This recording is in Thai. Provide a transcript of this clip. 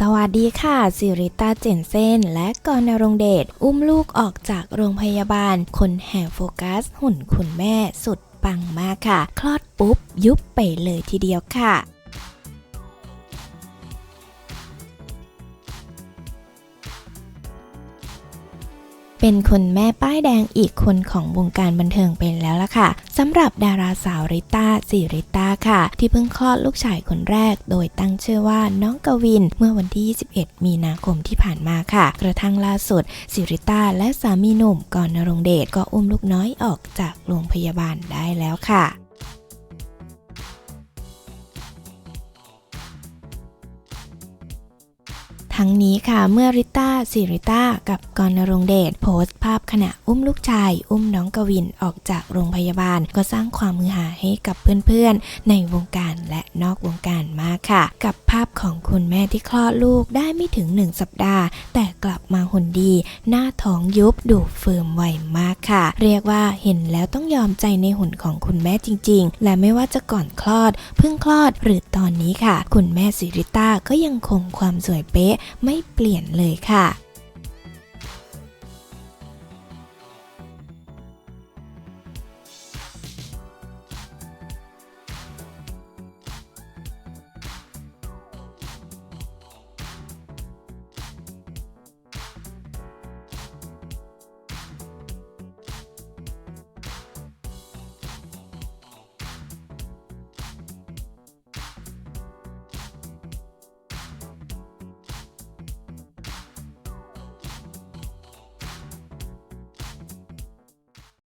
สวัสดีค่ะ สิริตาเจนเซนและกรณรงเดช อุ้มลูกออกจากโรงพยาบาล คนแห่โฟกัส หุ่นคุณแม่สุดปังมากค่ะ คลอดปุ๊บ ยุบไปเลยทีเดียวค่ะ เป็นคนแม่ป้ายแดงอีกคนของวงการบันเทิงไปแล้วล่ะค่ะสำหรับดาราสาวริต้าสิริต้าค่ะ ที่เพิ่งคลอดลูกชายคนแรก โดยตั้งชื่อว่าน้องกวินเมื่อวันที่ 21 มีนาคมที่ผ่านมาค่ะ กระทั่งล่าสุดสิริต้าและสามีหนุ่มก่อนรงเดชก็อุ้มลูกน้อยออกจากโรงพยาบาลได้แล้วค่ะ ทั้งนี้ค่ะเมื่อริต้าสิริต้ากับกรณรงเดชโพสต์ภาพขณะอุ้มลูกชาย อุ้มน้องกวินออกจากโรงพยาบาล ก็สร้างความมือหาให้กับเพื่อนๆ ในวงการและนอกวงการมากค่ะ กับภาพของคุณแม่ที่คลอดลูกได้ไม่ถึง 1 สัปดาห์ แต่กลับมาหุ่นดี หน้าท้องยุบดูเฟิร์มไวมากค่ะ เรียกว่าเห็นแล้วต้องยอมใจในหุ่นของคุณแม่จริง ๆ และไม่ว่าจะก่อนคลอดเพิ่งคลอดหรือตอนนี้ค่ะ คุณแม่สิริต้าก็ยังคงความสวยเป๊ะไม่เปลี่ยนเลยค่ะ